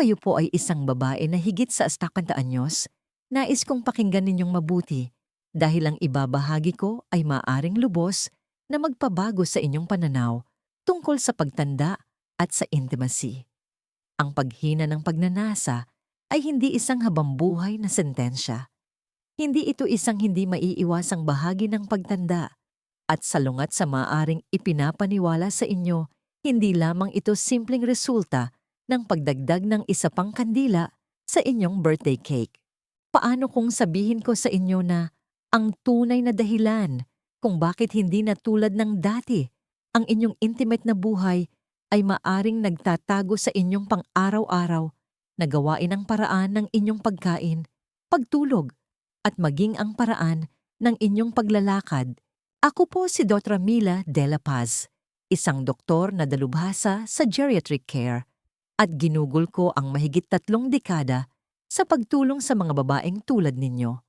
kayo po ay isang babae na higit sa astakanta anyos, nais kong pakinggan ninyong mabuti dahil ang ibabahagi ko ay maaring lubos na magpabago sa inyong pananaw tungkol sa pagtanda at sa intimacy. Ang paghina ng pagnanasa ay hindi isang habambuhay na sentensya. Hindi ito isang hindi maiiwasang bahagi ng pagtanda at salungat sa maaring ipinapaniwala sa inyo, hindi lamang ito simpleng resulta ng pagdagdag ng isa pang kandila sa inyong birthday cake. Paano kung sabihin ko sa inyo na ang tunay na dahilan kung bakit hindi na tulad ng dati ang inyong intimate na buhay ay maaring nagtatago sa inyong pang-araw-araw na gawain ang paraan ng inyong pagkain, pagtulog, at maging ang paraan ng inyong paglalakad. Ako po si Dr. Mila De La Paz, isang doktor na dalubhasa sa geriatric care at ginugol ko ang mahigit tatlong dekada sa pagtulong sa mga babaeng tulad ninyo.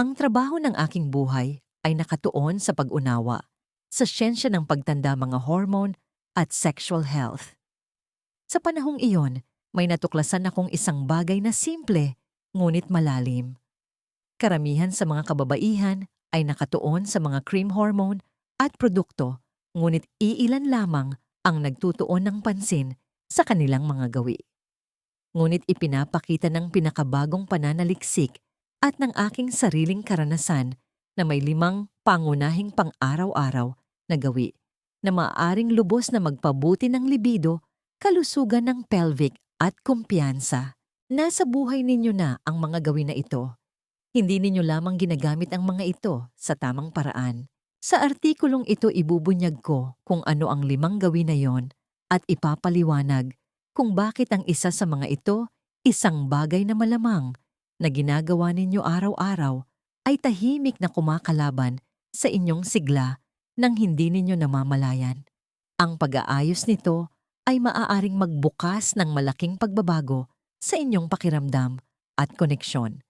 Ang trabaho ng aking buhay ay nakatuon sa pag-unawa sa siyensya ng pagtanda mga hormone at sexual health. Sa panahong iyon, may natuklasan akong isang bagay na simple ngunit malalim. Karamihan sa mga kababaihan ay nakatuon sa mga cream hormone at produkto ngunit iilan lamang ang nagtutuon ng pansin sa kanilang mga gawi. Ngunit ipinapakita ng pinakabagong pananaliksik at ng aking sariling karanasan na may limang pangunahing pang-araw-araw na gawi na maaaring lubos na magpabuti ng libido, kalusugan ng pelvic at kumpiyansa. Nasa buhay ninyo na ang mga gawin na ito. Hindi ninyo lamang ginagamit ang mga ito sa tamang paraan. Sa artikulong ito ibubunyag ko kung ano ang limang gawin na yon at ipapaliwanag kung bakit ang isa sa mga ito isang bagay na malamang na ginagawa ninyo araw-araw ay tahimik na kumakalaban sa inyong sigla nang hindi ninyo namamalayan. Ang pag-aayos nito ay maaaring magbukas ng malaking pagbabago sa inyong pakiramdam at koneksyon.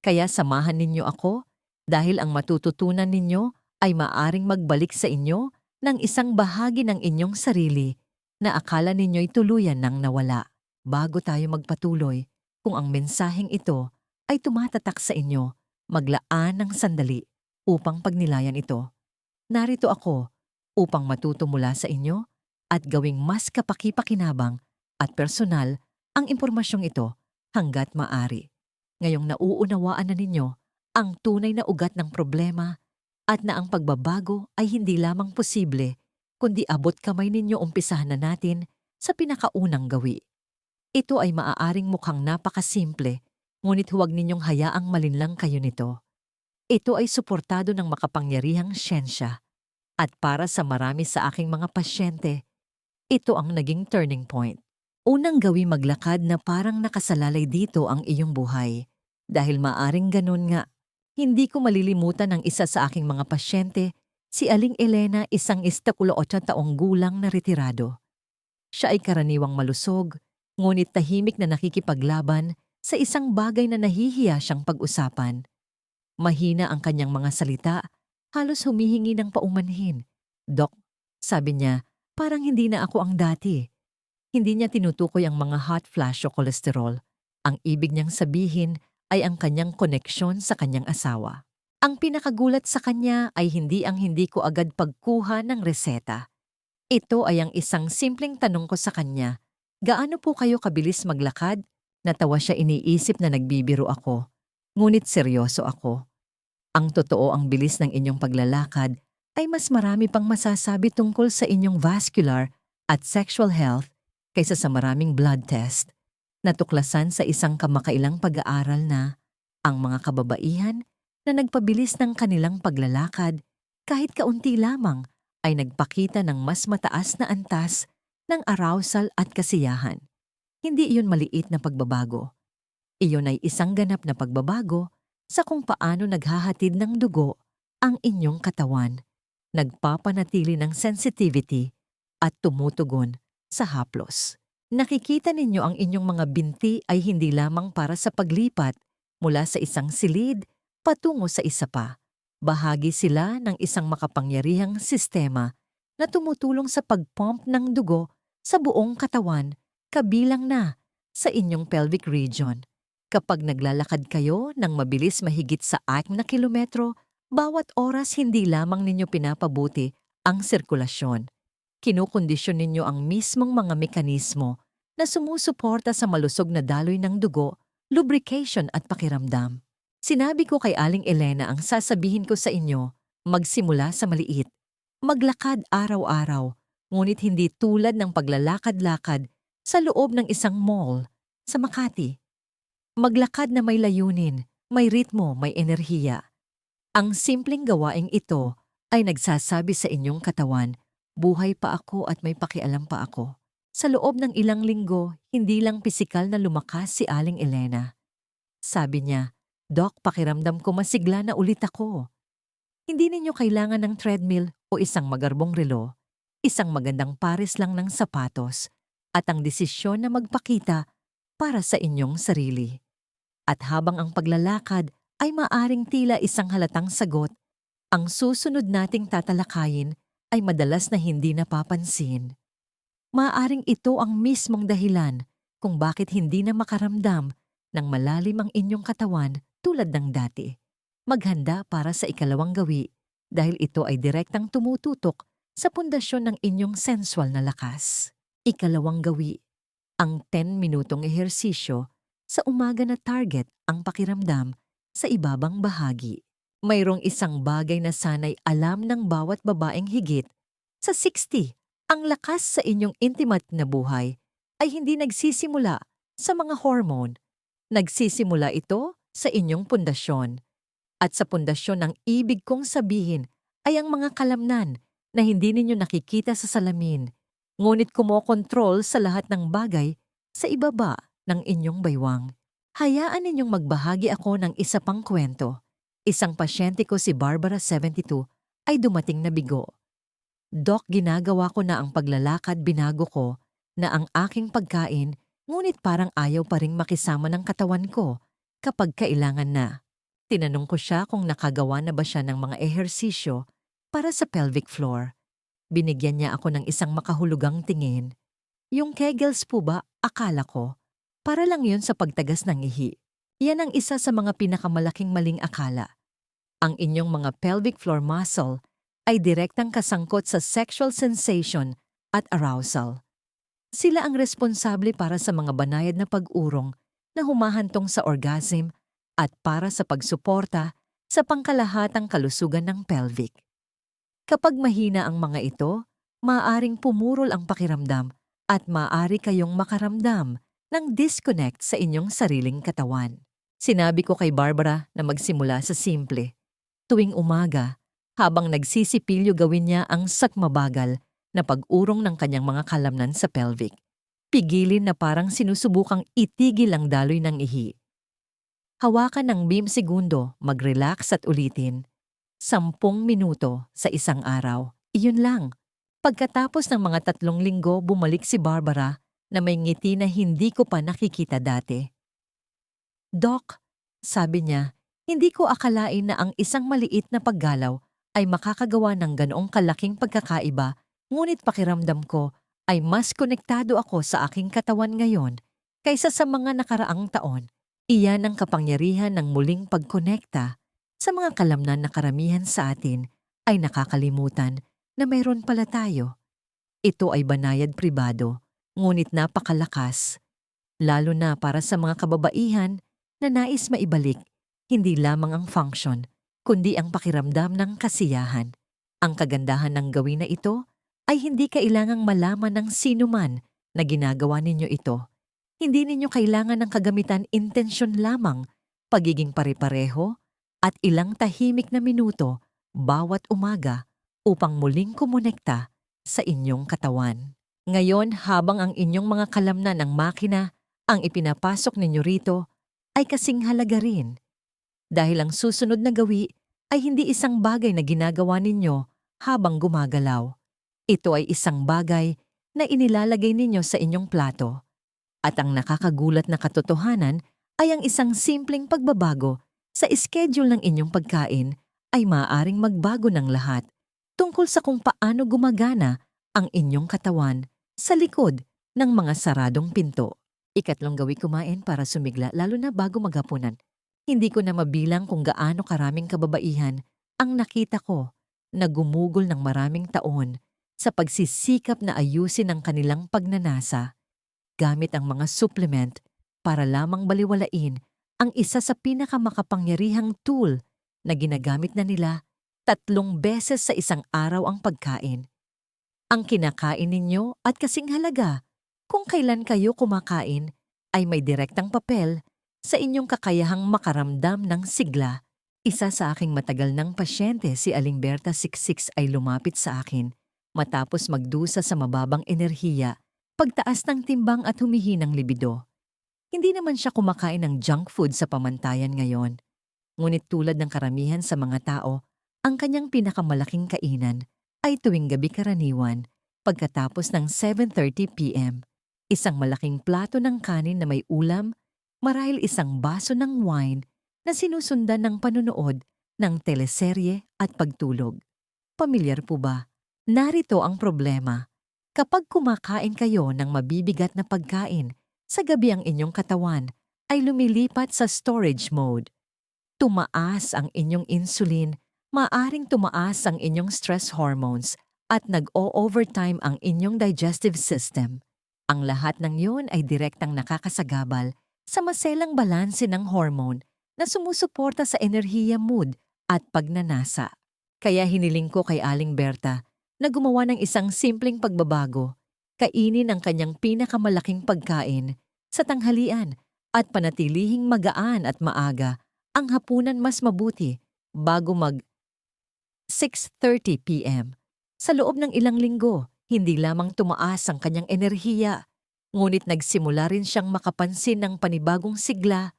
Kaya samahan ninyo ako dahil ang matututunan ninyo ay maaring magbalik sa inyo ng isang bahagi ng inyong sarili na akala ninyo'y tuluyan nang nawala. Bago tayo magpatuloy, kung ang mensaheng ito ay tumatatak sa inyo, maglaan ng sandali upang pagnilayan ito. Narito ako upang matuto mula sa inyo at gawing mas kapakipakinabang at personal ang impormasyong ito hanggat maari. Ngayong nauunawaan na ninyo ang tunay na ugat ng problema at na ang pagbabago ay hindi lamang posible kundi abot kamay ninyo umpisahan na natin sa pinakaunang gawi. Ito ay maaaring mukhang napakasimple, ngunit huwag ninyong hayaang malinlang kayo nito. Ito ay suportado ng makapangyarihang siyensya at para sa marami sa aking mga pasyente, ito ang naging turning point. Unang gawi maglakad na parang nakasalalay dito ang iyong buhay. Dahil maaring ganun nga, hindi ko malilimutan ang isa sa aking mga pasyente, si Aling Elena isang istakulo taong gulang na retirado. Siya ay karaniwang malusog, ngunit tahimik na nakikipaglaban sa isang bagay na nahihiya siyang pag-usapan. Mahina ang kanyang mga salita, halos humihingi ng paumanhin. Dok, sabi niya, parang hindi na ako ang dati. Hindi niya tinutukoy ang mga hot flash o kolesterol. Ang ibig niyang sabihin ay ang kanyang koneksyon sa kanyang asawa. Ang pinakagulat sa kanya ay hindi ang hindi ko agad pagkuha ng reseta. Ito ay ang isang simpleng tanong ko sa kanya. Gaano po kayo kabilis maglakad? Natawa siya iniisip na nagbibiro ako. Ngunit seryoso ako. Ang totoo ang bilis ng inyong paglalakad ay mas marami pang masasabi tungkol sa inyong vascular at sexual health kaysa sa maraming blood test. Natuklasan sa isang kamakailang pag-aaral na ang mga kababaihan na nagpabilis ng kanilang paglalakad kahit kaunti lamang ay nagpakita ng mas mataas na antas ng arousal at kasiyahan. Hindi iyon maliit na pagbabago. Iyon ay isang ganap na pagbabago sa kung paano naghahatid ng dugo ang inyong katawan, nagpapanatili ng sensitivity at tumutugon sa haplos. Nakikita ninyo ang inyong mga binti ay hindi lamang para sa paglipat mula sa isang silid patungo sa isa pa. Bahagi sila ng isang makapangyarihang sistema na tumutulong sa pagpump ng dugo sa buong katawan kabilang na sa inyong pelvic region. Kapag naglalakad kayo ng mabilis mahigit sa 6 na kilometro, bawat oras hindi lamang ninyo pinapabuti ang sirkulasyon. Kinukondisyon ninyo ang mismong mga mekanismo na sumusuporta sa malusog na daloy ng dugo, lubrication at pakiramdam. Sinabi ko kay Aling Elena ang sasabihin ko sa inyo, magsimula sa maliit. Maglakad araw-araw, ngunit hindi tulad ng paglalakad-lakad sa loob ng isang mall sa Makati. Maglakad na may layunin, may ritmo, may enerhiya. Ang simpleng gawaing ito ay nagsasabi sa inyong katawan, buhay pa ako at may pakialam pa ako. Sa loob ng ilang linggo, hindi lang pisikal na lumakas si Aling Elena. Sabi niya, Dok, pakiramdam ko masigla na ulit ako. Hindi ninyo kailangan ng treadmill o isang magarbong relo, isang magandang pares lang ng sapatos, at ang desisyon na magpakita para sa inyong sarili. At habang ang paglalakad ay maaring tila isang halatang sagot, ang susunod nating tatalakayin ay madalas na hindi napapansin. Maaring ito ang mismong dahilan kung bakit hindi na makaramdam ng malalim ang inyong katawan tulad ng dati. Maghanda para sa ikalawang gawi dahil ito ay direktang tumututok sa pundasyon ng inyong sensual na lakas. Ikalawang gawi, ang 10 minutong ehersisyo sa umaga na target ang pakiramdam sa ibabang bahagi. Mayroong isang bagay na sanay alam ng bawat babaeng higit sa 60 ang lakas sa inyong intimate na buhay ay hindi nagsisimula sa mga hormone. Nagsisimula ito sa inyong pundasyon. At sa pundasyon ng ibig kong sabihin ay ang mga kalamnan na hindi ninyo nakikita sa salamin, ngunit kumokontrol sa lahat ng bagay sa ibaba ng inyong baywang. Hayaan ninyong magbahagi ako ng isa pang kwento. Isang pasyente ko si Barbara 72 ay dumating na bigo. Dok, ginagawa ko na ang paglalakad binago ko na ang aking pagkain ngunit parang ayaw pa ring makisama ng katawan ko kapag kailangan na. Tinanong ko siya kung nakagawa na ba siya ng mga ehersisyo para sa pelvic floor. Binigyan niya ako ng isang makahulugang tingin. Yung kegels po ba, akala ko, para lang yun sa pagtagas ng ihi. Yan ang isa sa mga pinakamalaking maling akala. Ang inyong mga pelvic floor muscle ay direktang kasangkot sa sexual sensation at arousal. Sila ang responsable para sa mga banayad na pag-urong na humahantong sa orgasm at para sa pagsuporta sa pangkalahatang kalusugan ng pelvic. Kapag mahina ang mga ito, maaaring pumurol ang pakiramdam at maaari kayong makaramdam ng disconnect sa inyong sariling katawan. Sinabi ko kay Barbara na magsimula sa simple. Tuwing umaga, habang nagsisipilyo gawin niya ang sakmabagal na pag-urong ng kanyang mga kalamnan sa pelvic. Pigilin na parang sinusubukang itigil ang daloy ng ihi. Hawakan ng beam segundo, mag-relax at ulitin. Sampung minuto sa isang araw. Iyon lang. Pagkatapos ng mga tatlong linggo, bumalik si Barbara na may ngiti na hindi ko pa nakikita dati. Doc, sabi niya, hindi ko akalain na ang isang maliit na paggalaw ay makakagawa ng ganoong kalaking pagkakaiba ngunit pakiramdam ko ay mas konektado ako sa aking katawan ngayon kaysa sa mga nakaraang taon. Iyan ang kapangyarihan ng muling pagkonekta sa mga kalamnan na karamihan sa atin ay nakakalimutan na mayroon pala tayo. Ito ay banayad pribado, ngunit napakalakas, lalo na para sa mga kababaihan na nais maibalik hindi lamang ang function, kundi ang pakiramdam ng kasiyahan. Ang kagandahan ng gawin na ito ay hindi kailangang malaman ng sino man na ginagawa ninyo ito. Hindi ninyo kailangan ng kagamitan intensyon lamang, pagiging pare-pareho, at ilang tahimik na minuto bawat umaga upang muling kumonekta sa inyong katawan. Ngayon, habang ang inyong mga kalamnan ng makina ang ipinapasok ninyo rito, ay kasing halaga rin. Dahil ang susunod na gawi ay hindi isang bagay na ginagawa ninyo habang gumagalaw. Ito ay isang bagay na inilalagay ninyo sa inyong plato. At ang nakakagulat na katotohanan ay ang isang simpleng pagbabago sa schedule ng inyong pagkain ay maaaring magbago ng lahat tungkol sa kung paano gumagana ang inyong katawan sa likod ng mga saradong pinto. Ikatlong gawi kumain para sumigla lalo na bago maghapunan. Hindi ko na mabilang kung gaano karaming kababaihan ang nakita ko na gumugol ng maraming taon sa pagsisikap na ayusin ang kanilang pagnanasa gamit ang mga supplement para lamang baliwalain ang isa sa pinakamakapangyarihang tool na ginagamit na nila tatlong beses sa isang araw ang pagkain. Ang kinakain ninyo at kasing halaga kung kailan kayo kumakain ay may direktang papel sa inyong kakayahang makaramdam ng sigla. Isa sa aking matagal ng pasyente si Aling Berta 66 ay lumapit sa akin matapos magdusa sa mababang enerhiya, pagtaas ng timbang at humihinang libido. Hindi naman siya kumakain ng junk food sa pamantayan ngayon. Ngunit tulad ng karamihan sa mga tao, ang kanyang pinakamalaking kainan ay tuwing gabi karaniwan pagkatapos ng 7.30pm. Isang malaking plato ng kanin na may ulam, marahil isang baso ng wine na sinusundan ng panunood ng teleserye at pagtulog. Pamilyar po ba? Narito ang problema. Kapag kumakain kayo ng mabibigat na pagkain, sa gabi ang inyong katawan ay lumilipat sa storage mode. Tumaas ang inyong insulin, maaring tumaas ang inyong stress hormones at nag-o-overtime ang inyong digestive system. Ang lahat ng yun ay direktang nakakasagabal sa maselang balanse ng hormone na sumusuporta sa enerhiya mood at pagnanasa. Kaya hiniling ko kay Aling Berta na gumawa ng isang simpleng pagbabago, kainin ang kanyang pinakamalaking pagkain sa tanghalian at panatilihing magaan at maaga ang hapunan mas mabuti bago mag 6.30 p.m. Sa loob ng ilang linggo, hindi lamang tumaas ang kanyang enerhiya, ngunit nagsimula rin siyang makapansin ng panibagong sigla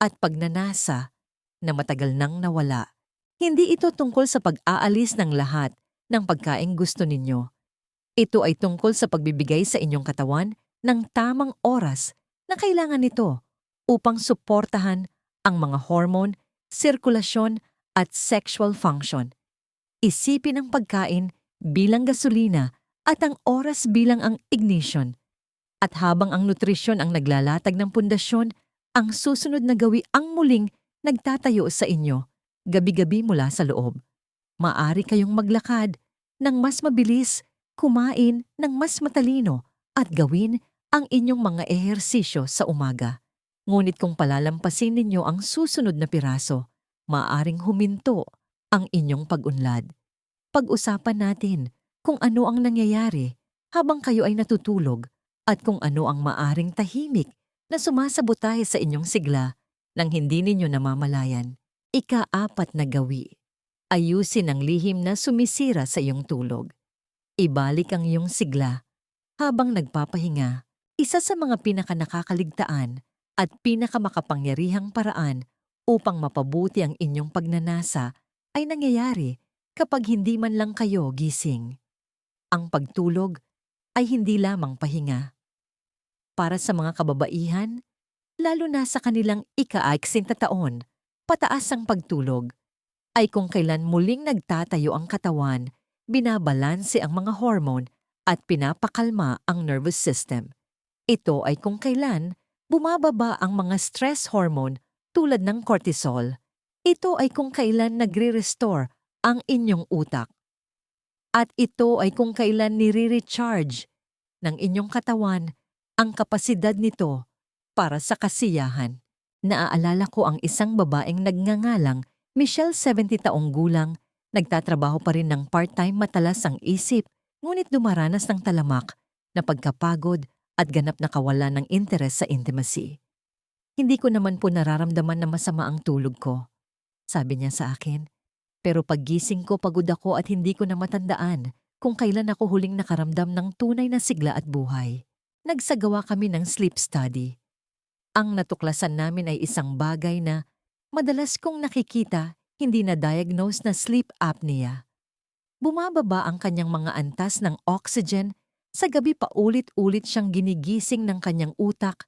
at pagnanasa na matagal nang nawala. Hindi ito tungkol sa pag-aalis ng lahat ng pagkaing gusto ninyo. Ito ay tungkol sa pagbibigay sa inyong katawan ng tamang oras na kailangan nito upang suportahan ang mga hormone, sirkulasyon at sexual function. Isipin ang pagkain bilang gasolina at ang oras bilang ang ignition. At habang ang nutrisyon ang naglalatag ng pundasyon, ang susunod na gawi ang muling nagtatayo sa inyo, gabi-gabi mula sa loob. Maari kayong maglakad ng mas mabilis, kumain ng mas matalino at gawin ang inyong mga ehersisyo sa umaga. Ngunit kung palalampasin ninyo ang susunod na piraso, maaring huminto ang inyong pag-unlad. Pag-usapan natin kung ano ang nangyayari habang kayo ay natutulog at kung ano ang maaring tahimik na sumasabotahe sa inyong sigla nang hindi ninyo namamalayan. Ika-apat na gawi. Ayusin ang lihim na sumisira sa iyong tulog. Ibalik ang iyong sigla habang nagpapahinga. Isa sa mga pinakanakakaligtaan at pinakamakapangyarihang paraan upang mapabuti ang inyong pagnanasa ay nangyayari kapag hindi man lang kayo gising. Ang pagtulog ay hindi lamang pahinga. Para sa mga kababaihan, lalo na sa kanilang ika-aiksinta taon, pataas ang pagtulog, ay kung kailan muling nagtatayo ang katawan, binabalanse ang mga hormone at pinapakalma ang nervous system. Ito ay kung kailan bumababa ang mga stress hormone tulad ng cortisol. Ito ay kung kailan nagre-restore ang inyong utak at ito ay kung kailan nire-recharge ng inyong katawan ang kapasidad nito para sa kasiyahan. Naaalala ko ang isang babaeng nagngangalang Michelle 70 taong gulang, nagtatrabaho pa rin ng part-time matalas ang isip, ngunit dumaranas ng talamak na pagkapagod at ganap na kawalan ng interes sa intimacy. Hindi ko naman po nararamdaman na masama ang tulog ko. Sabi niya sa akin, pero paggising ko pagod ako at hindi ko na matandaan kung kailan ako huling nakaramdam ng tunay na sigla at buhay. Nagsagawa kami ng sleep study. Ang natuklasan namin ay isang bagay na madalas kong nakikita hindi na diagnose na sleep apnea. Bumababa ang kanyang mga antas ng oxygen sa gabi paulit-ulit siyang ginigising ng kanyang utak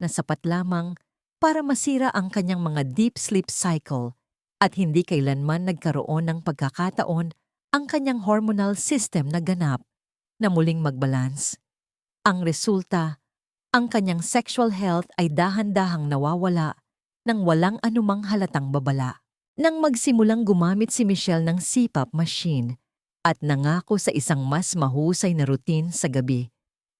na sapat lamang para masira ang kanyang mga deep sleep cycle at hindi kailanman nagkaroon ng pagkakataon ang kanyang hormonal system na ganap na muling magbalance. Ang resulta ang kanyang sexual health ay dahan-dahang nawawala nang walang anumang halatang babala. Nang magsimulang gumamit si Michelle ng CPAP machine at nangako sa isang mas mahusay na routine sa gabi.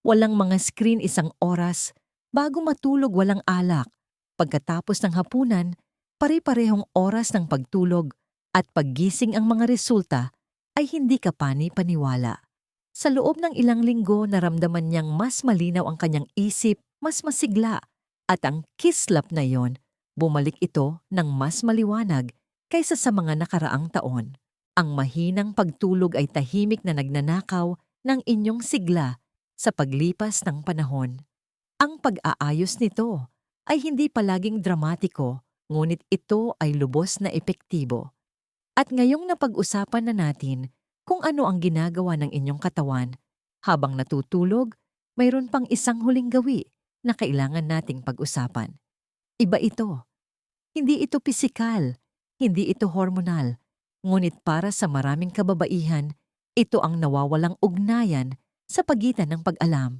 Walang mga screen isang oras, bago matulog walang alak. Pagkatapos ng hapunan, pare-parehong oras ng pagtulog at paggising ang mga resulta ay hindi ka pani-paniwala. Sa loob ng ilang linggo, naramdaman niyang mas malinaw ang kanyang isip, mas masigla, at ang kislap na yon, bumalik ito ng mas maliwanag kaysa sa mga nakaraang taon. Ang mahinang pagtulog ay tahimik na nagnanakaw ng inyong sigla sa paglipas ng panahon. Ang pag-aayos nito ay hindi palaging dramatiko, ngunit ito ay lubos na epektibo. At ngayong napag-usapan na natin kung ano ang ginagawa ng inyong katawan, habang natutulog, mayroon pang isang huling gawi na kailangan nating pag-usapan. Iba ito. Hindi ito pisikal, hindi ito hormonal, ngunit para sa maraming kababaihan, ito ang nawawalang ugnayan sa pagitan ng pag-alam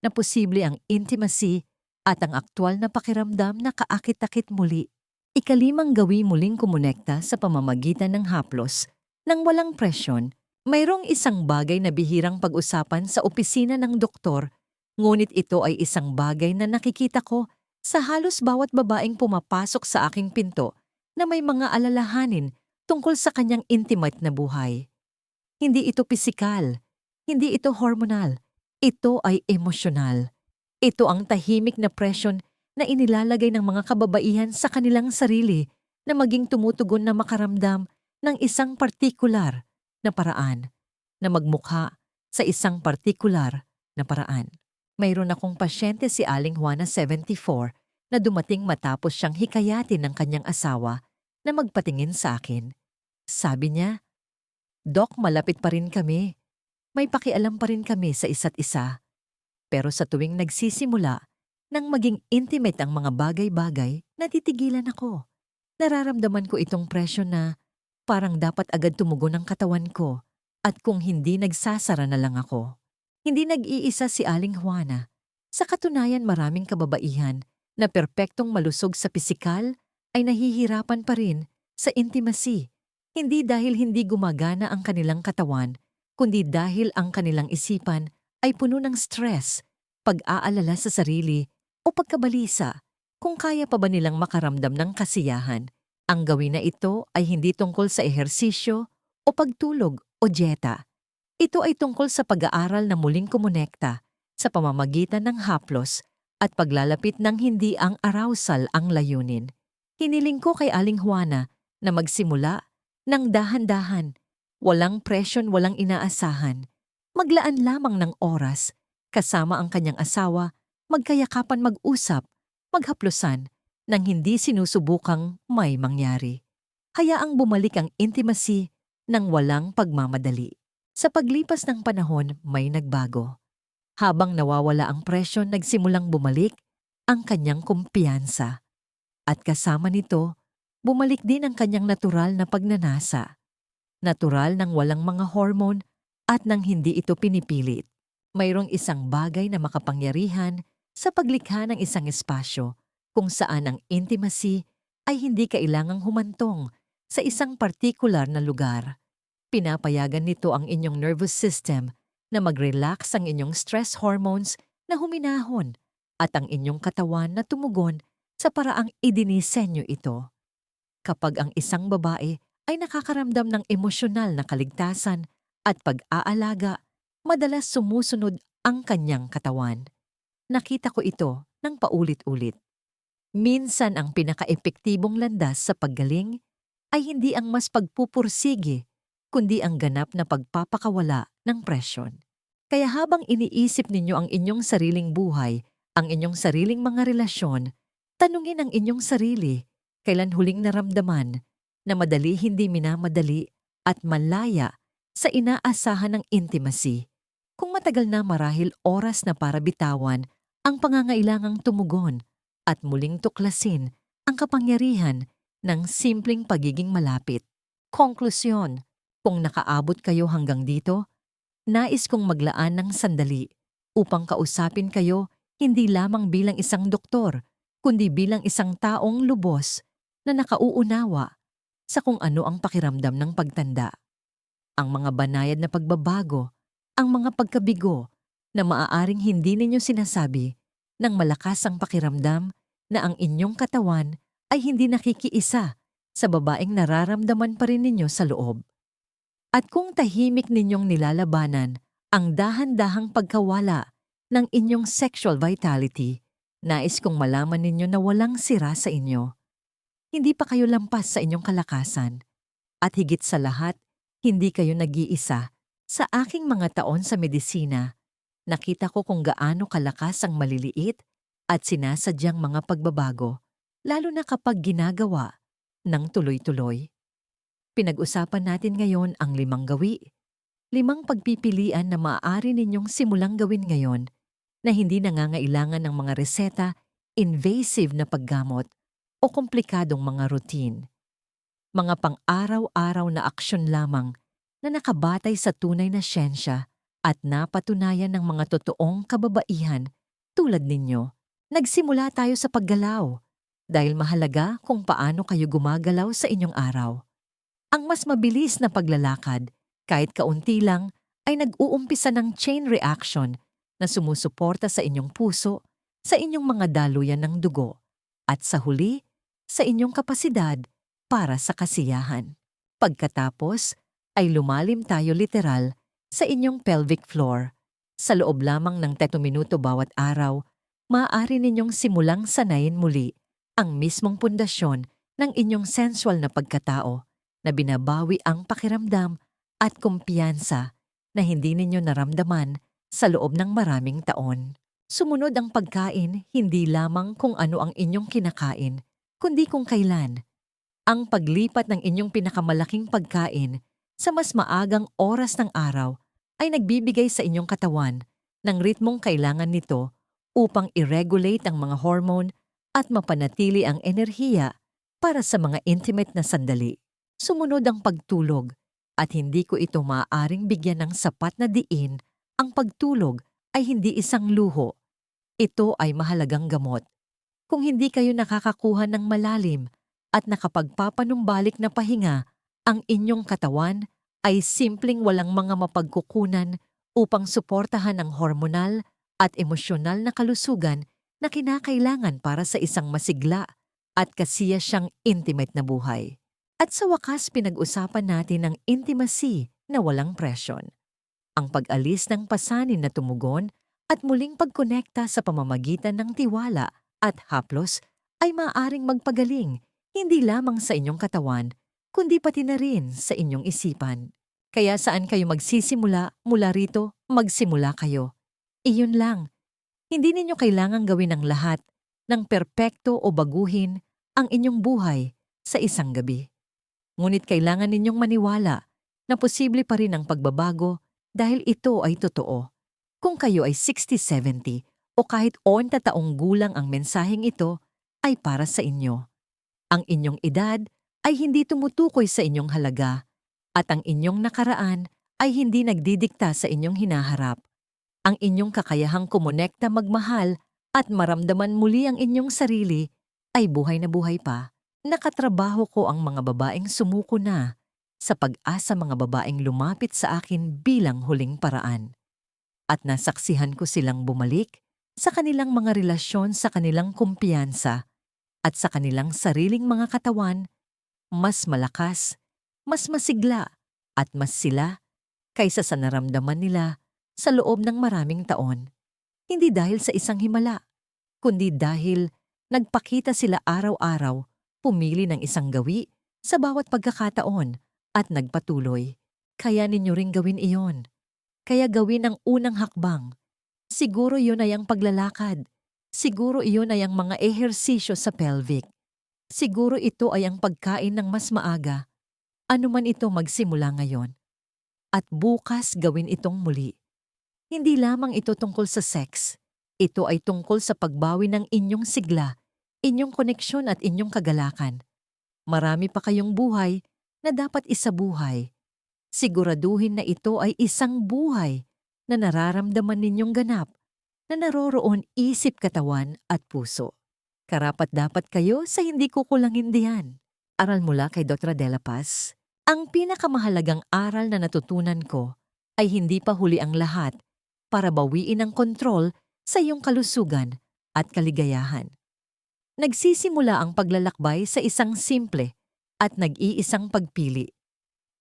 na posible ang intimacy at ang aktwal na pakiramdam na kaakit-akit muli. Ikalimang gawi muling kumonekta sa pamamagitan ng haplos nang walang presyon, mayroong isang bagay na bihirang pag-usapan sa opisina ng doktor, ngunit ito ay isang bagay na nakikita ko sa halos bawat babaeng pumapasok sa aking pinto na may mga alalahanin tungkol sa kanyang intimate na buhay. Hindi ito pisikal, hindi ito hormonal, ito ay emosyonal. Ito ang tahimik na presyon na inilalagay ng mga kababaihan sa kanilang sarili na maging tumutugon na makaramdam ng isang partikular na paraan, na magmukha sa isang partikular na paraan. Mayroon akong pasyente si Aling Juana 74 na dumating matapos siyang hikayatin ng kanyang asawa na magpatingin sa akin. Sabi niya, Dok, malapit pa rin kami. May pakialam pa rin kami sa isa't isa. Pero sa tuwing nagsisimula, nang maging intimate ang mga bagay-bagay, natitigilan ako. Nararamdaman ko itong presyo na parang dapat agad tumugon ang katawan ko at kung hindi nagsasara na lang ako. Hindi nag-iisa si Aling Juana. Sa katunayan maraming kababaihan na perpektong malusog sa pisikal ay nahihirapan pa rin sa intimacy. Hindi dahil hindi gumagana ang kanilang katawan, kundi dahil ang kanilang isipan ay puno ng stress, pag-aalala sa sarili o pagkabalisa kung kaya pa ba nilang makaramdam ng kasiyahan. Ang gawin na ito ay hindi tungkol sa ehersisyo o pagtulog o dieta. Ito ay tungkol sa pag-aaral na muling kumonekta sa pamamagitan ng haplos at paglalapit ng hindi ang arousal ang layunin. Hiniling ko kay Aling Juana na magsimula ng dahan-dahan, walang presyon, walang inaasahan. Maglaan lamang ng oras, kasama ang kanyang asawa, magkayakapan mag-usap, maghaplusan, nang hindi sinusubukang may mangyari. Hayaang bumalik ang intimacy ng walang pagmamadali. Sa paglipas ng panahon, may nagbago. Habang nawawala ang presyon, nagsimulang bumalik ang kanyang kumpiyansa. At kasama nito, bumalik din ang kanyang natural na pagnanasa. Natural ng walang mga hormone at nang hindi ito pinipilit. Mayroong isang bagay na makapangyarihan sa paglikha ng isang espasyo kung saan ang intimacy ay hindi kailangang humantong sa isang partikular na lugar. Pinapayagan nito ang inyong nervous system na mag-relax ang inyong stress hormones na huminahon at ang inyong katawan na tumugon sa paraang idinisenyo ito. Kapag ang isang babae ay nakakaramdam ng emosyonal na kaligtasan at pag-aalaga, madalas sumusunod ang kanyang katawan. Nakita ko ito ng paulit-ulit. Minsan ang pinaka-epektibong landas sa paggaling ay hindi ang mas pagpupursige, kundi ang ganap na pagpapakawala ng presyon. Kaya habang iniisip ninyo ang inyong sariling buhay, ang inyong sariling mga relasyon, Tanungin ang inyong sarili, kailan huling naramdaman na madali hindi minamadali at malaya sa inaasahan ng intimacy. Kung matagal na marahil oras na para bitawan ang pangangailangang tumugon at muling tuklasin ang kapangyarihan ng simpleng pagiging malapit. Konklusyon, kung nakaabot kayo hanggang dito, nais kong maglaan ng sandali upang kausapin kayo hindi lamang bilang isang doktor, kundi bilang isang taong lubos na nakauunawa sa kung ano ang pakiramdam ng pagtanda. Ang mga banayad na pagbabago, ang mga pagkabigo na maaaring hindi ninyo sinasabi nang malakas ang pakiramdam na ang inyong katawan ay hindi nakikiisa sa babaeng nararamdaman pa rin ninyo sa loob. At kung tahimik ninyong nilalabanan ang dahan-dahang pagkawala ng inyong sexual vitality, nais kong malaman ninyo na walang sira sa inyo. Hindi pa kayo lampas sa inyong kalakasan. At higit sa lahat, hindi kayo nag-iisa. Sa aking mga taon sa medisina, nakita ko kung gaano kalakas ang maliliit at sinasadyang mga pagbabago, lalo na kapag ginagawa ng tuloy-tuloy. Pinag-usapan natin ngayon ang limang gawi. Limang pagpipilian na maaari ninyong simulang gawin ngayon na hindi nangangailangan ng mga reseta, invasive na paggamot o komplikadong mga routine. Mga pang-araw-araw na aksyon lamang na nakabatay sa tunay na siyensya at napatunayan ng mga totoong kababaihan tulad ninyo. Nagsimula tayo sa paggalaw dahil mahalaga kung paano kayo gumagalaw sa inyong araw. Ang mas mabilis na paglalakad, kahit kaunti lang, ay nag-uumpisa ng chain reaction na sumusuporta sa inyong puso, sa inyong mga daluyan ng dugo, at sa huli, sa inyong kapasidad para sa kasiyahan. Pagkatapos, ay lumalim tayo literal sa inyong pelvic floor. Sa loob lamang ng 3 minuto bawat araw, maaari ninyong simulang sanayin muli ang mismong pundasyon ng inyong sensual na pagkatao na binabawi ang pakiramdam at kumpiyansa na hindi ninyo naramdaman sa loob ng maraming taon. Sumunod ang pagkain hindi lamang kung ano ang inyong kinakain, kundi kung kailan. Ang paglipat ng inyong pinakamalaking pagkain sa mas maagang oras ng araw ay nagbibigay sa inyong katawan ng ritmong kailangan nito upang i-regulate ang mga hormone at mapanatili ang enerhiya para sa mga intimate na sandali. Sumunod ang pagtulog at hindi ko ito maaaring bigyan ng sapat na diin. Ang pagtulog ay hindi isang luho. Ito ay mahalagang gamot. Kung hindi kayo nakakakuha ng malalim at nakapagpapanumbalik na pahinga, ang inyong katawan ay simpleng walang mga mapagkukunan upang suportahan ang hormonal at emosyonal na kalusugan na kinakailangan para sa isang masigla at kasiya siyang intimate na buhay. At sa wakas pinag-usapan natin ang intimacy na walang presyon. Ang pag-alis ng pasanin na tumugon at muling pagkonekta sa pamamagitan ng tiwala at haplos ay maaring magpagaling hindi lamang sa inyong katawan, kundi pati na rin sa inyong isipan. Kaya saan kayo magsisimula mula rito, magsimula kayo. Iyon lang. Hindi ninyo kailangang gawin ang lahat ng perpekto o baguhin ang inyong buhay sa isang gabi. Ngunit kailangan ninyong maniwala na posible pa rin ang pagbabago dahil ito ay totoo. Kung kayo ay 60-70 o kahit 80 taong gulang ang mensaheng ito, ay para sa inyo. Ang inyong edad ay hindi tumutukoy sa inyong halaga at ang inyong nakaraan ay hindi nagdidikta sa inyong hinaharap. Ang inyong kakayahang kumonekta magmahal at maramdaman muli ang inyong sarili ay buhay na buhay pa. Nakatrabaho ko ang mga babaeng sumuko na sa pag-asa mga babaeng lumapit sa akin bilang huling paraan. At nasaksihan ko silang bumalik sa kanilang mga relasyon sa kanilang kumpiyansa at sa kanilang sariling mga katawan, mas malakas, mas masigla, at mas sila kaysa sa naramdaman nila sa loob ng maraming taon. Hindi dahil sa isang himala, kundi dahil nagpakita sila araw-araw pumili ng isang gawi sa bawat pagkakataon at nagpatuloy. Kaya ninyo ring gawin iyon. Kaya gawin ang unang hakbang. Siguro iyon ay ang paglalakad. Siguro iyon ay ang mga ehersisyo sa pelvic. Siguro ito ay ang pagkain ng mas maaga. Ano man ito magsimula ngayon. At bukas gawin itong muli. Hindi lamang ito tungkol sa sex. Ito ay tungkol sa pagbawi ng inyong sigla inyong koneksyon at inyong kagalakan. Marami pa kayong buhay na dapat isabuhay. Siguraduhin na ito ay isang buhay na nararamdaman ninyong ganap na naroroon isip, katawan at puso. Karapat dapat kayo sa hindi kukulangin diyan. Aral mula kay Dr. Dela Paz. Ang pinakamahalagang aral na natutunan ko ay hindi pa huli ang lahat para bawiin ang kontrol sa iyong kalusugan at kaligayahan. Nagsisimula ang paglalakbay sa isang simple at nag-iisang pagpili.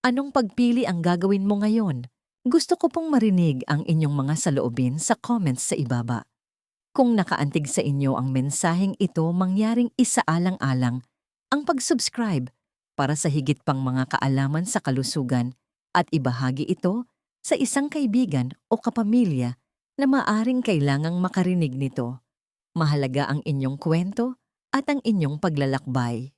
Anong pagpili ang gagawin mo ngayon? Gusto ko pong marinig ang inyong mga saloobin sa comments sa ibaba. Kung nakaantig sa inyo ang mensaheng ito, mangyaring isaalang-alang ang pag-subscribe para sa higit pang mga kaalaman sa kalusugan at ibahagi ito sa isang kaibigan o kapamilya na maaring kailangang makarinig nito. Mahalaga ang inyong kwento at ang inyong paglalakbay.